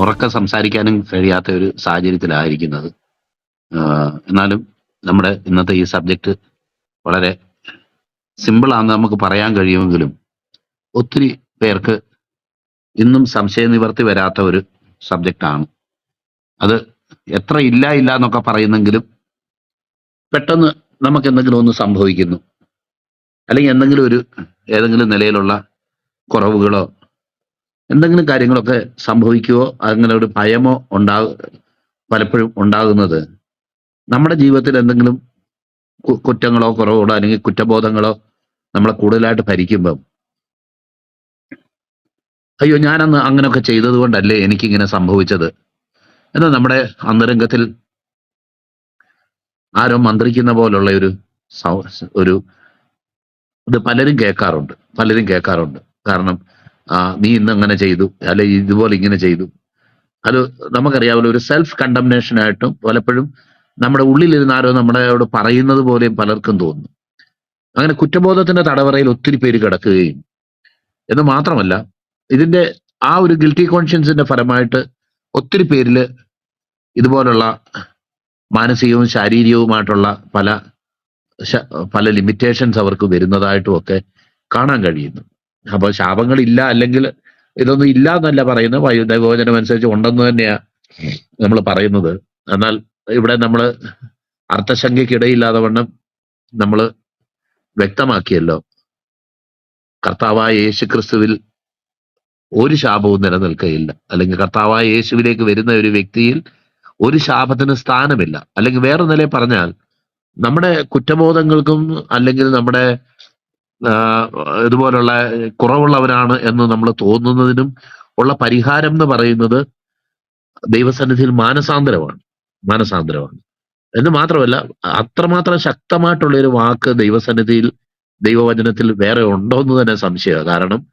ഉറക്കെ സംസാരിക്കാനും കഴിയാത്ത ഒരു സാഹചര്യത്തിലായിരിക്കുന്നത്. എന്നാലും നമ്മുടെ ഇന്നത്തെ ഈ സബ്ജക്റ്റ് വളരെ സിമ്പിളാണെന്ന് നമുക്ക് പറയാൻ കഴിയുമെങ്കിലും ഒത്തിരി പേർക്ക് ഇന്നും സംശയ നിവർത്തി വരാത്ത ഒരു സബ്ജക്റ്റാണ് അത് എത്ര ഇല്ല ഇല്ല എന്നൊക്കെ പറയുന്നെങ്കിലും പെട്ടെന്ന് നമുക്ക് എന്തെങ്കിലും ഒന്ന് സംഭവിക്കുന്നു. അല്ലെങ്കിൽ എന്തെങ്കിലും ഒരു ഏതെങ്കിലും നിലയിലുള്ള കുറവുകളോ എന്തെങ്കിലും കാര്യങ്ങളൊക്കെ സംഭവിക്കുകയോ അങ്ങനെ ഒരു ഭയമോ ഉണ്ടാ പലപ്പോഴും ഉണ്ടാകുന്നത്. നമ്മുടെ ജീവിതത്തിൽ എന്തെങ്കിലും കുറ്റങ്ങളോ കുറവുകളോ അല്ലെങ്കിൽ കുറ്റബോധങ്ങളോ നമ്മളെ കൂടുതലായിട്ട് ഭരിക്കുമ്പം അയ്യോ ഞാനന്ന് അങ്ങനെയൊക്കെ ചെയ്തത് കൊണ്ടല്ലേ എനിക്കിങ്ങനെ സംഭവിച്ചത്? എന്ന് നമ്മുടെ അന്തരംഗത്തിൽ ആരോ മന്ത്രിക്കുന്ന പോലുള്ള ഒരു ഒരു ഇത് പലരും കേൾക്കാറുണ്ട്. പലരും കേൾക്കാറുണ്ട്. കാരണം നീ ഇന്ന് അങ്ങനെ ചെയ്തു അല്ലെ ഇതുപോലെ ഇങ്ങനെ ചെയ്തു. അത് നമുക്കറിയാമല്ലോ ഒരു സെൽഫ് കണ്ടംനേഷൻ ആയിട്ടും പലപ്പോഴും നമ്മുടെ ഉള്ളിലിരുന്ന് ആരോ നമ്മളോട് പറയുന്നത് പോലെയും പലർക്കും തോന്നുന്നു അങ്ങനെ കുറ്റബോധത്തിന്റെ തടവറയിൽ ഒത്തിരി പേര് കിടക്കുകയും. എന്ന് മാത്രമല്ല ഇതിന്റെ ആ ഒരു ഗിൽറ്റി കോൺഷ്യൻസിന്റെ ഫലമായിട്ട് ഒത്തിരി പേരിൽ ഇതുപോലുള്ള മാനസികവും ശാരീരികവുമായിട്ടുള്ള പല പല ലിമിറ്റേഷൻസ് അവർക്ക് വരുന്നതായിട്ടും ഒക്കെ കാണാൻ കഴിയുന്നു. അപ്പൊ ശാപങ്ങൾ ഇല്ല അല്ലെങ്കിൽ ഇതൊന്നും ഇല്ല എന്നല്ല പറയുന്നത്. വൈ- അനുസരിച്ച് ഉണ്ടെന്ന് തന്നെയാ നമ്മൾ പറയുന്നത്. എന്നാൽ ഇവിടെ നമ്മൾ അർത്ഥശങ്കയ്ക്കിടയില്ലാതെ വണ്ണം നമ്മൾ വ്യക്തമാക്കിയല്ലോ. കർത്താവായ യേശു ക്രിസ്തുവിൽ ഒരു ശാപവും നിലനിൽക്കുകയില്ല അല്ലെങ്കിൽ കർത്താവായ യേശുവിലേക്ക് വരുന്ന ഒരു വ്യക്തിയിൽ ഒരു ശാപത്തിന് സ്ഥാനമില്ല. അല്ലെങ്കിൽ വേറെ നിലയിൽ പറഞ്ഞാൽ നമ്മുടെ കുറ്റബോധങ്ങൾക്കും അല്ലെങ്കിൽ നമ്മുടെ ഇതുപോലുള്ള കുറവുള്ളവരാണ് എന്ന് നമ്മൾ തോന്നുന്നതിനും ഉള്ള പരിഹാരം എന്ന് പറയുന്നത് ദൈവസന്നിധിയിൽ മാനസാന്തരമാണ്. മാനസാന്തരമാണ്. എന്ന് മാത്രമല്ല അത്രമാത്രം ശക്തമായിട്ടുള്ള ഒരു വാക്ക് ദൈവസന്നിധിയിൽ ദൈവവചനത്തിൽ വേറെ ഉണ്ടോ എന്ന് തന്നെ സംശയമാണ് കാരണം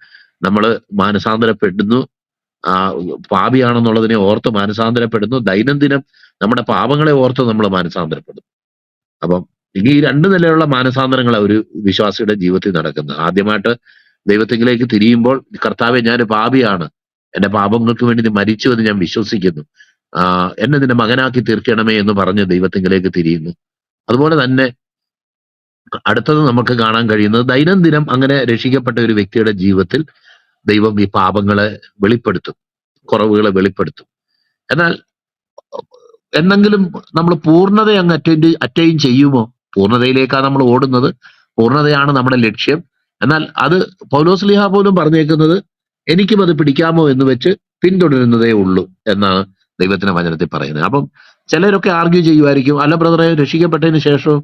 നമ്മൾ മാനസാന്തരപ്പെടുന്നു. ആ പാപിയാണെന്നുള്ളതിനെ ഓർത്ത് മാനസാന്തരപ്പെടുന്നു. ദൈനംദിനം നമ്മുടെ പാപങ്ങളെ ഓർത്ത് നമ്മൾ മാനസാന്തരപ്പെടുന്നു. അപ്പം ഇനി ഈ രണ്ട് നിലയുള്ള മാനസാന്തരങ്ങളാണ് ഒരു വിശ്വാസിയുടെ ജീവിതത്തിൽ നടക്കുന്നത്. ആദ്യമായിട്ട് ദൈവത്തിലേക്ക് തിരിയുമ്പോൾ കർത്താവെ ഞാൻ പാപിയാണ്. എന്റെ പാപങ്ങൾക്ക് വേണ്ടി മരിച്ചു എന്ന് ഞാൻ വിശ്വസിക്കുന്നു. ആ എന്നെ നിന്റെ മകനാക്കി തീർക്കണമേ എന്ന് പറഞ്ഞ് ദൈവത്തിങ്കിലേക്ക് തിരിയുന്നു. അതുപോലെ തന്നെ അടുത്തത് നമുക്ക് കാണാൻ കഴിയുന്നത് ദൈനംദിനം അങ്ങനെ രക്ഷിക്കപ്പെട്ട ഒരു വ്യക്തിയുടെ ജീവിതത്തിൽ ദൈവം ഈ പാപങ്ങളെ വെളിപ്പെടുത്തും കുറവുകളെ വെളിപ്പെടുത്തും. എന്നാൽ എന്തെങ്കിലും നമ്മൾ പൂർണത അങ്ങ് അറ്റൈൻ അറ്റൈൻ ചെയ്യുമോ? പൂർണതയിലേക്കാണ് നമ്മൾ ഓടുന്നത്. പൂർണതയാണ് നമ്മുടെ ലക്ഷ്യം. എന്നാൽ അത് പൗലോസ് ലിഹ പോലും പറഞ്ഞേക്കുന്നത് എനിക്കും അത് പിടിക്കാമോ എന്ന് വെച്ച് പിന്തുടരുന്നതേ ഉള്ളൂ എന്നാണ് ദൈവത്തിന്റെ വചനത്തിൽ പറയുന്നത്. അപ്പം ചിലരൊക്കെ ആർഗ്യൂ ചെയ്യുമായിരിക്കും അല്ല ബ്രദറെ രക്ഷിക്കപ്പെട്ടതിന് ശേഷവും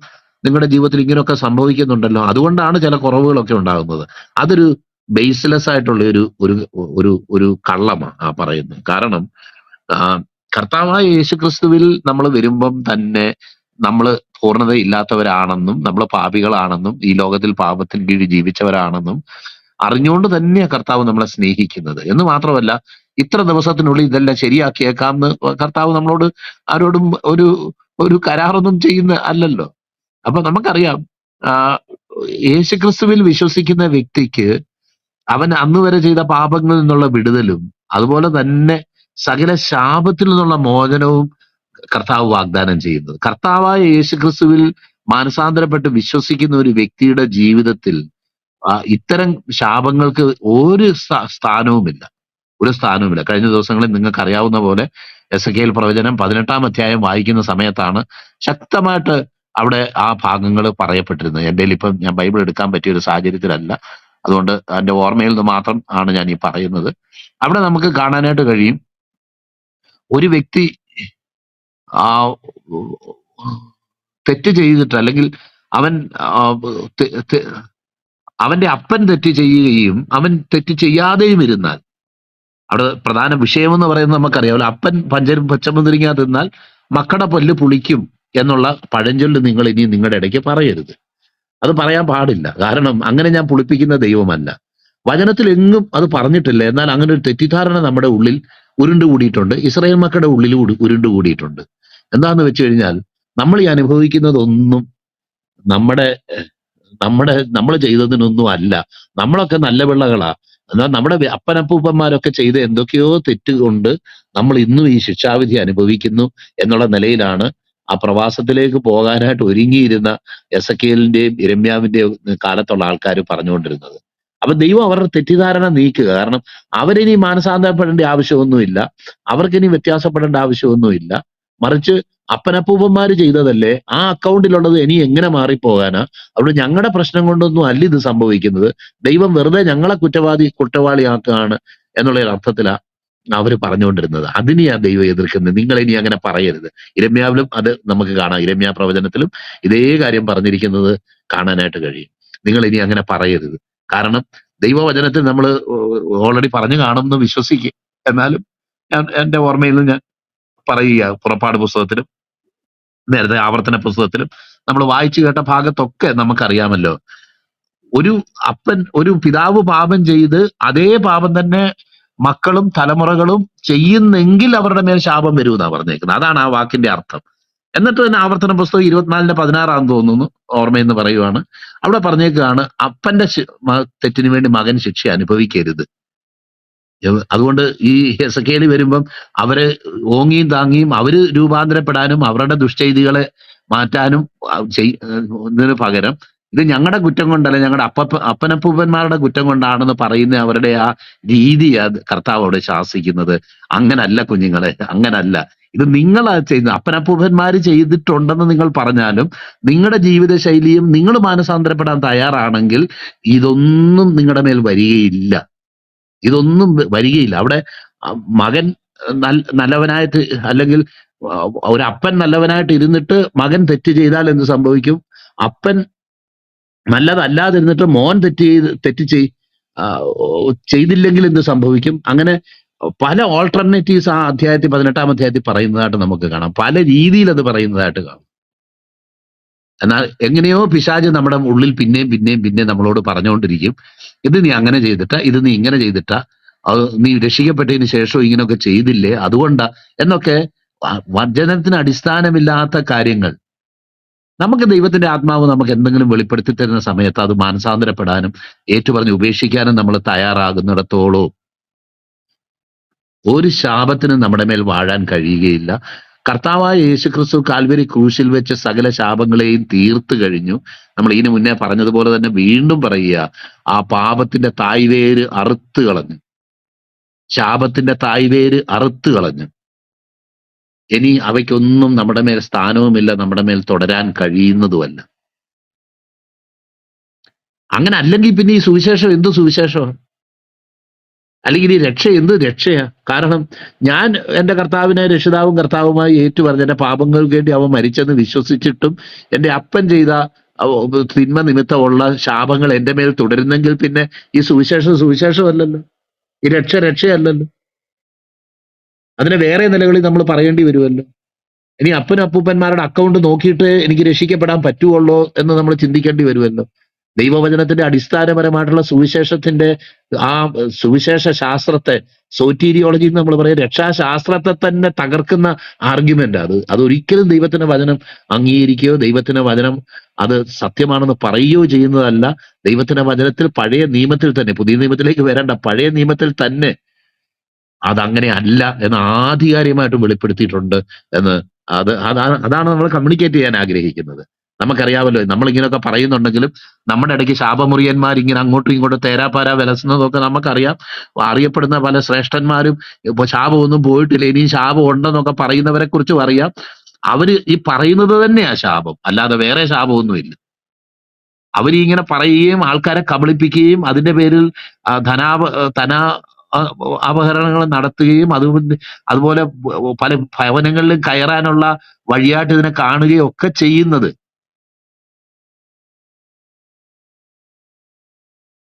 നിങ്ങളുടെ ജീവിതത്തിൽ ഇങ്ങനെയൊക്കെ സംഭവിക്കുന്നുണ്ടല്ലോ. അതുകൊണ്ടാണ് ചില കുറവുകളൊക്കെ ഉണ്ടാകുന്നത്. അതൊരു ബേസ്ലെസ് ആയിട്ടുള്ള ഒരു ഒരു ഒരു ഒരു കള്ളമാണ് ആ പറയുന്നത്. കാരണം കർത്താവായ യേശുക്രിസ്തുവിൽ നമ്മൾ വരുമ്പം തന്നെ നമ്മൾ പൂർണതയില്ലാത്തവരാണെന്നും നമ്മൾ പാപികളാണെന്നും ഈ ലോകത്തിൽ പാപത്തിൽ കീഴിൽ ജീവിച്ചവരാണെന്നും അറിഞ്ഞുകൊണ്ട് തന്നെയാണ് കർത്താവ് നമ്മളെ സ്നേഹിക്കുന്നത്. എന്ന് മാത്രമല്ല ഇത്ര ദിവസത്തിനുള്ളിൽ ഇതെല്ലാം ശരിയാക്കിയേക്കാം എന്ന് കർത്താവ് നമ്മളോട് ആരോടും ഒരു ഒരു കരാറൊന്നും ചെയ്യുന്ന അല്ലല്ലോ. അപ്പൊ നമുക്കറിയാം യേശുക്രിസ്തുവിൽ വിശ്വസിക്കുന്ന വ്യക്തിക്ക് അവൻ അന്ന് വരെ ചെയ്ത പാപങ്ങളിൽ നിന്നുള്ള വിടുതലും അതുപോലെ തന്നെ സകല ശാപത്തിൽ നിന്നുള്ള മോചനവും കർത്താവ് വാഗ്ദാനം ചെയ്യുന്നത്. കർത്താവായ യേശുക്രിസ്തുവിൽ മാനസാന്തരപ്പെട്ട് വിശ്വസിക്കുന്ന ഒരു വ്യക്തിയുടെ ജീവിതത്തിൽ ഇത്തരം ശാപങ്ങൾക്ക് ഒരു സ്ഥാനവുമില്ല. ഒരു സ്ഥാനവുമില്ല. കഴിഞ്ഞ ദിവസങ്ങളിൽ നിങ്ങൾക്ക് അറിയാവുന്ന പോലെ എസ് കെ എൽ പ്രവചനം പതിനെട്ടാം അധ്യായം വായിക്കുന്ന സമയത്താണ് ശക്തമായിട്ട് അവിടെ ആ ഭാഗങ്ങൾ പറയപ്പെട്ടിരുന്നത്. എന്റെ ഇപ്പം ഞാൻ ബൈബിൾ എടുക്കാൻ പറ്റിയ ഒരു സാഹചര്യത്തിലല്ല. അതുകൊണ്ട് എന്റെ ഓർമ്മയിൽ നിന്ന് മാത്രം ആണ് ഞാൻ ഈ പറയുന്നത്. അവിടെ നമുക്ക് കാണാനായിട്ട് കഴിയും ഒരു വ്യക്തി ആ തെറ്റ് ചെയ്തിട്ട് അല്ലെങ്കിൽ അവൻ അവന്റെ അപ്പൻ തെറ്റ് ചെയ്യുകയും അവൻ തെറ്റ് ചെയ്യാതെയും ഇരുന്നാൽ അവിടെ പ്രധാന വിഷയമെന്ന് പറയുന്നത് നമുക്കറിയാമല്ലോ. അപ്പൻ പഞ്ചരും പച്ചമുന്തിരിങ്ങ തിന്നാൽ മക്കളുടെ പല്ല് പുളിക്കും എന്നുള്ള പഴഞ്ചൊല്ല് നിങ്ങൾ ഇനി നിങ്ങളുടെ ഇടയ്ക്ക് പറയരുത്. അത് പറയാൻ പാടില്ല. കാരണം അങ്ങനെ ഞാൻ പുളിപ്പിക്കുന്ന ദൈവമല്ല. വചനത്തിൽ എങ്ങും അത് പറഞ്ഞിട്ടില്ല. എന്നാൽ അങ്ങനെ ഒരു തെറ്റിദ്ധാരണ നമ്മുടെ ഉള്ളിൽ ഉരുണ്ടുകൂടിയിട്ടുണ്ട് ഇസ്രായേൽ മക്കളുടെ ഉള്ളിൽ ഉരുണ്ട് കൂടിയിട്ടുണ്ട്. എന്താന്ന് വെച്ച് കഴിഞ്ഞാൽ നമ്മൾ ഈ അനുഭവിക്കുന്നതൊന്നും നമ്മുടെ നമ്മുടെ നമ്മൾ ചെയ്തതിനൊന്നും അല്ല. നമ്മളൊക്കെ നല്ല പിള്ളകളാ. എന്നാൽ നമ്മുടെ അപ്പനപ്പൂപ്പന്മാരൊക്കെ ചെയ്ത എന്തൊക്കെയോ തെറ്റുകൊണ്ട് നമ്മൾ ഇന്നും ഈ ശിക്ഷാവിധി അനുഭവിക്കുന്നു എന്നുള്ള നിലയിലാണ് ആ പ്രവാസത്തിലേക്ക് പോകാനായിട്ട് ഒരുങ്ങിയിരുന്ന എസ് എ കെലിന്റെയും ഇരമ്യാവിന്റെയും കാലത്തുള്ള ആൾക്കാർ പറഞ്ഞുകൊണ്ടിരുന്നത്. അപ്പൊ ദൈവം അവരുടെ തെറ്റിദ്ധാരണ നീക്കുക. കാരണം അവരിനി മാനസാന്തരപ്പെടേണ്ട ആവശ്യമൊന്നുമില്ല. അവർക്കിനി വ്യത്യാസപ്പെടേണ്ട ആവശ്യമൊന്നുമില്ല. മറിച്ച് അപ്പനപ്പൂപ്പന്മാര് ചെയ്തതല്ലേ? ആ അക്കൗണ്ടിലുള്ളത് ഇനി എങ്ങനെ മാറിപ്പോകാനാ? അതുകൊണ്ട് ഞങ്ങളുടെ പ്രശ്നം കൊണ്ടൊന്നും അല്ല ഇത് സംഭവിക്കുന്നത്. ദൈവം വെറുതെ ഞങ്ങളെ കുറ്റവാദി കുറ്റവാളിയാക്കുകയാണ് എന്നുള്ള അർത്ഥത്തിലാ അവർ പറഞ്ഞുകൊണ്ടിരുന്നത്. അതിനെയാ ദൈവം എതിർക്കുന്നത്. നിങ്ങൾ ഇനി അങ്ങനെ പറയരുത്. ഇരമ്യാവിലും അത് നമുക്ക് കാണാം. ഇരമ്യ പ്രവചനത്തിലും ഇതേ കാര്യം പറഞ്ഞിരിക്കുന്നത് കാണാനായിട്ട് കഴിയും. നിങ്ങൾ ഇനി അങ്ങനെ പറയരുത്. കാരണം ദൈവവചനത്തിൽ നമ്മൾ ഓൾറെഡി പറഞ്ഞു കാണുമെന്ന് വിശ്വസിക്കും എന്നാലും ഞാൻ എന്റെ ഓർമ്മയിൽ നിന്ന് ഞാൻ പറയുക പുറപ്പാട് പുസ്തകത്തിലും നേരത്തെ ആവർത്തന പുസ്തകത്തിലും നമ്മൾ വായിച്ചു കേട്ട ഭാഗത്തൊക്കെ നമുക്കറിയാമല്ലോ. ഒരു അപ്പൻ ഒരു പിതാവ് പാപം ചെയ്ത് അതേ പാപം തന്നെ മക്കളും തലമുറകളും ചെയ്യുന്നെങ്കിൽ അവരുടെ മേൽ ശാപം വരുമെന്നാണ് പറഞ്ഞേക്കുന്നത്. അതാണ് ആ വാക്കിന്റെ അർത്ഥം. എന്നിട്ട് തന്നെ ആവർത്തന പുസ്തകം ഇരുപത്തിനാലിന്റെ പതിനാറാന്ന് തോന്നുന്നു ഓർമ്മയെന്ന് പറയുവാണ്. അവിടെ പറഞ്ഞേക്കാണ് അപ്പന്റെ തെറ്റിനു വേണ്ടി മകൻ ശിക്ഷ അനുഭവിക്കരുത്. അതുകൊണ്ട് ഈ ഹെസക്കേലി വരുമ്പം അവർ ഓങ്ങിയും താങ്ങിയും അവർ രൂപാന്തരപ്പെടാനും അവരുടെ ദുഷ്ചെയ്തികളെ മാറ്റാനും ഇതിന് പകരം ഇത് ഞങ്ങളുടെ കുറ്റം കൊണ്ടല്ല ഞങ്ങളുടെ അപ്പ അപ്പനപ്പൂപ്പന്മാരുടെ കുറ്റം കൊണ്ടാണെന്ന് പറയുന്ന അവരുടെ ആ രീതിയാ കർത്താവ് അവിടെ ശാസിക്കുന്നത്. അങ്ങനല്ല കുഞ്ഞുങ്ങളെ അങ്ങനല്ല. ഇത് നിങ്ങളാ ചെയ്യുന്നത് അപ്പനപ്പൂപ്പന്മാർ ചെയ്തിട്ടുണ്ടെന്ന് നിങ്ങൾ പറഞ്ഞാലും നിങ്ങളുടെ ജീവിത ശൈലിയും നിങ്ങൾ മാനസാന്തരപ്പെടാൻ തയ്യാറാണെങ്കിൽ ഇതൊന്നും നിങ്ങളുടെ മേൽ വരികയില്ല. ഇതൊന്നും വരികയില്ല. അവിടെ മകൻ നല്ലവനായിട്ട് അല്ലെങ്കിൽ ഒരു അപ്പൻ നല്ലവനായിട്ട് ഇരുന്നിട്ട് മകൻ തെറ്റ് ചെയ്താൽ എന്ത് സംഭവിക്കും? അപ്പൻ നല്ലതല്ലാതിരുന്നിട്ട് മോൻ തെറ്റ് ചെയ്ത് തെറ്റ് ചെയ് ചെയ്തില്ലെങ്കിൽ എന്ത് സംഭവിക്കും? അങ്ങനെ പല ഓൾട്ടർനേറ്റീവ്സ് ആ അധ്യായത്തിൽ പതിനെട്ടാം അധ്യായത്തിൽ പറയുന്നതായിട്ട് നമുക്ക് കാണാം. പല രീതിയിൽ അത് പറയുന്നതായിട്ട് കാണാം. എന്നാൽ എങ്ങനെയോ പിശാജ് നമ്മുടെ ഉള്ളിൽ പിന്നെയും പിന്നെയും പിന്നെയും നമ്മളോട് പറഞ്ഞുകൊണ്ടിരിക്കും. ഇത് നീ അങ്ങനെ ചെയ്തിട്ട ഇത് നീ ഇങ്ങനെ ചെയ്തിട്ട അത് നീ രക്ഷിക്കപ്പെട്ടതിന് ശേഷം ഇങ്ങനെയൊക്കെ ചെയ്തില്ലേ? അതുകൊണ്ടാ. എന്നൊക്കെ വർജനത്തിന് അടിസ്ഥാനമില്ലാത്ത കാര്യങ്ങൾ നമുക്ക് ദൈവത്തിന്റെ ആത്മാവ് നമുക്ക് എന്തെങ്കിലും വെളിപ്പെടുത്തി തരുന്ന സമയത്ത് അത് മാനസാന്തരപ്പെടാനും ഏറ്റുപറഞ്ഞ് ഉപേക്ഷിക്കാനും നമ്മൾ തയ്യാറാകുന്നിടത്തോളം. ഒരു ശാപത്തിനും നമ്മുടെ മേൽ വാഴാൻ കഴിയുകയില്ല. കർത്താവായ യേശുക്രിസ്തു കാൽവരി ക്രൂശിൽ വെച്ച് സകല ശാപങ്ങളെയും തീർത്തു കഴിഞ്ഞു. നമ്മൾ ഇതിനു മുന്നേ പറഞ്ഞതുപോലെ തന്നെ വീണ്ടും പറയുക ആ പാപത്തിന്റെ തായ്വേര് അറുത്ത് കളഞ്ഞു. ശാപത്തിന്റെ തായ്വേര് അറുത്ത് കളഞ്ഞു. ഇനി അവയ്ക്കൊന്നും നമ്മുടെ മേൽ സ്ഥാനവുമില്ല നമ്മുടെ മേൽ തുടരാൻ കഴിയുന്നതുമല്ല. അങ്ങനെ അല്ലെങ്കിൽ പിന്നെ ഈ സുവിശേഷം എന്ത് സുവിശേഷമാണ് അല്ലെങ്കിൽ ഈ രക്ഷ എന്ത് രക്ഷയാ? കാരണം ഞാൻ എന്റെ കർത്താവിനെ രക്ഷിതാവും കർത്താവുമായി ഏറ്റുപറഞ്ഞ എന്റെ പാപങ്ങൾക്ക് വേണ്ടി അവൻ മരിച്ചെന്ന് വിശ്വസിച്ചിട്ടും എന്റെ അപ്പൻ ചെയ്ത തിന്മ നിമിത്തമുള്ള ശാപങ്ങൾ എന്റെ മേൽ തുടരുന്നെങ്കിൽ പിന്നെ ഈ സുവിശേഷം സുവിശേഷമല്ലല്ലോ. ഈ രക്ഷ രക്ഷയല്ലല്ലോ. അതിനെ വേറെ നിലകളിൽ നമ്മൾ പറയേണ്ടി വരുമല്ലോ. ഇനി അപ്പനും അപ്പൂപ്പന്മാരുടെ അക്കൗണ്ട് നോക്കിയിട്ട് എനിക്ക് രക്ഷിക്കപ്പെടാൻ പറ്റുള്ളൂ എന്ന് നമ്മൾ ചിന്തിക്കേണ്ടി വരുമല്ലോ. ദൈവവചനത്തിന്റെ അടിസ്ഥാനപരമായിട്ടുള്ള സുവിശേഷത്തിന്റെ ആ സുവിശേഷ ശാസ്ത്രത്തെ സോറ്റീരിയോളജി എന്ന് നമ്മൾ പറയും രക്ഷാശാസ്ത്രത്തെ തന്നെ തകർക്കുന്ന ആർഗ്യുമെന്റ് അത്. അതൊരിക്കലും ദൈവത്തിന്റെ വചനം അംഗീകരിക്കുകയോ ദൈവത്തിന്റെ വചനം അത് സത്യമാണെന്ന് പറയുകയോ ചെയ്യുന്നതല്ല. ദൈവത്തിന്റെ വചനത്തിൽ പഴയ നിയമത്തിൽ തന്നെ പുതിയ നിയമത്തിലേക്ക് വരേണ്ട പഴയ നിയമത്തിൽ തന്നെ അതങ്ങനെ അല്ല എന്ന് ആധികാരികമായിട്ട് വെളിപ്പെടുത്തിയിട്ടുണ്ട് എന്ന് അത് അതാണ് അതാണ് നമ്മൾ കമ്മ്യൂണിക്കേറ്റ് ചെയ്യാൻ ആഗ്രഹിക്കുന്നത്. നമുക്കറിയാമല്ലോ നമ്മളിങ്ങനെയൊക്കെ പറയുന്നുണ്ടെങ്കിലും നമ്മുടെ ഇടയ്ക്ക് ശാപമുറിയന്മാർ ഇങ്ങനെ അങ്ങോട്ടും ഇങ്ങോട്ടും തേരാപ്പാര വിലസുന്നതൊക്കെ നമുക്കറിയാം. അറിയപ്പെടുന്ന പല ശ്രേഷ്ഠന്മാരും ഇപ്പൊ ശാപമൊന്നും പോയിട്ടില്ല ഇനിയും ശാപം ഉണ്ടെന്നൊക്കെ പറയുന്നവരെ കുറിച്ചും അറിയാം. അവർ ഈ പറയുന്നത് തന്നെയാ ശാപം അല്ലാതെ വേറെ ശാപമൊന്നുമില്ല. അവരിങ്ങനെ പറയുകയും ആൾക്കാരെ കബളിപ്പിക്കുകയും അതിന്റെ പേരിൽ ധനാ ധന അപഹരണങ്ങൾ നടത്തുകയും അത് അതുപോലെ പല ഭവനങ്ങളിലും കയറാനുള്ള വഴിയായിട്ട് ഇതിനെ കാണുകയും ഒക്കെ ചെയ്യുന്നത്.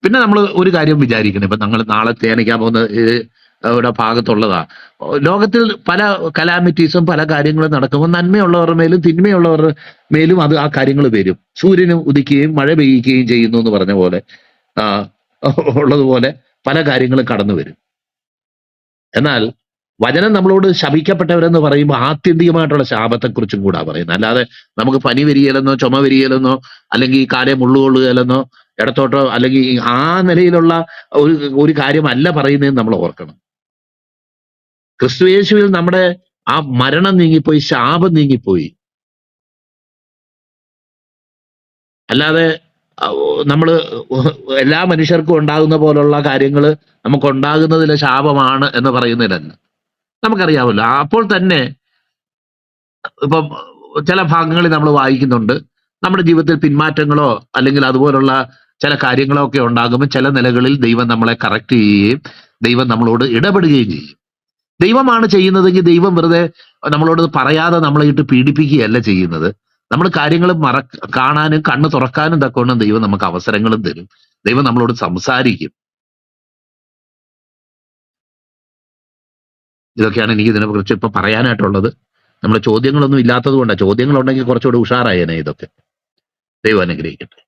പിന്നെ നമ്മൾ ഒരു കാര്യം വിചാരിക്കണം. ഇപ്പൊ നമ്മൾ നാളെ ധ്യാനിക്കാൻ പോകുന്ന ഇവിടെ ഭാഗത്തുള്ളതാ. ലോകത്തിൽ പല കലാമിറ്റീസും പല കാര്യങ്ങളും നടക്കുമ്പോൾ നന്മയുള്ളവരുടെ മേലും തിന്മയുള്ളവരുടെ മേലും അത് ആ കാര്യങ്ങൾ വരും. സൂര്യനും ഉദിക്കുകയും മഴ പെയ്യുകയും ചെയ്യുന്നു എന്ന് പറഞ്ഞ പോലെ ആ ഉള്ളതുപോലെ പല കാര്യങ്ങളും കടന്നു വരും. എന്നാൽ വചനം നമ്മളോട് ശപിക്കപ്പെട്ടവരെന്ന് പറയുമ്പോൾ ആത്യന്തികമായിട്ടുള്ള ശാപത്തെക്കുറിച്ചും കൂടാ പറയുന്നത്. അല്ലാതെ നമുക്ക് പനി വരികയില്ലെന്നോ ചുമ വരികയില്ലെന്നോ അല്ലെങ്കിൽ കാലം മുള്ളുകൊള്ളുകയില്ലെന്നോ ഇടത്തോട്ടോ അല്ലെങ്കിൽ ആ നിലയിലുള്ള ഒരു ഒരു കാര്യമല്ല പറയുന്നതെന്ന് നമ്മൾ ഓർക്കണം. ക്രിസ്തുയേശുവിൽ നമ്മുടെ ആ മരണം നീങ്ങിപ്പോയി ശാപം നീങ്ങിപ്പോയി. അല്ലാതെ നമ്മൾ എല്ലാ മനുഷ്യർക്കും ഉണ്ടാകുന്ന പോലുള്ള കാര്യങ്ങൾ നമുക്ക് ഉണ്ടാകുന്നതിലെ ശാപമാണ് എന്ന് പറയുന്നതിലല്ല. നമുക്കറിയാമല്ലോ. അപ്പോൾ തന്നെ ഇപ്പം ചില ഭാഗങ്ങളിൽ നമ്മൾ വായിക്കുന്നുണ്ട്. നമ്മുടെ ജീവിതത്തിൽ പിന്മാറ്റങ്ങളോ അല്ലെങ്കിൽ അതുപോലുള്ള ചില കാര്യങ്ങളോ ഒക്കെ ഉണ്ടാകുമ്പോൾ ചില നിലകളിൽ ദൈവം നമ്മളെ കറക്റ്റ് ചെയ്യുകയും ദൈവം നമ്മളോട് ഇടപെടുകയും ചെയ്യും. ദൈവമാണ് ചെയ്യുന്നതെങ്കിൽ ദൈവം വെറുതെ നമ്മളോട് പറയാതെ നമ്മളെ ഇട്ട് പീഡിപ്പിക്കുകയല്ല ചെയ്യുന്നത്. നമ്മൾ കാര്യങ്ങൾ മറ കാണാനും കണ്ണ് തുറക്കാനും തക്കവണ്ണം ദൈവം നമുക്ക് അവസരങ്ങളും തരും. ദൈവം നമ്മളോട് സംസാരിക്കും. ഇതൊക്കെയാണ് എനിക്ക് ഇതിനെ കുറിച്ച് ഇപ്പൊ പറയാനായിട്ടുള്ളത്. നമ്മുടെ ചോദ്യങ്ങളൊന്നും ഇല്ലാത്തത് കൊണ്ടാണ് ചോദ്യങ്ങളുണ്ടെങ്കിൽ കുറച്ചുകൂടി ഉഷാറായേനെ ഇതൊക്കെ. ദൈവം അനുഗ്രഹിക്കട്ടെ.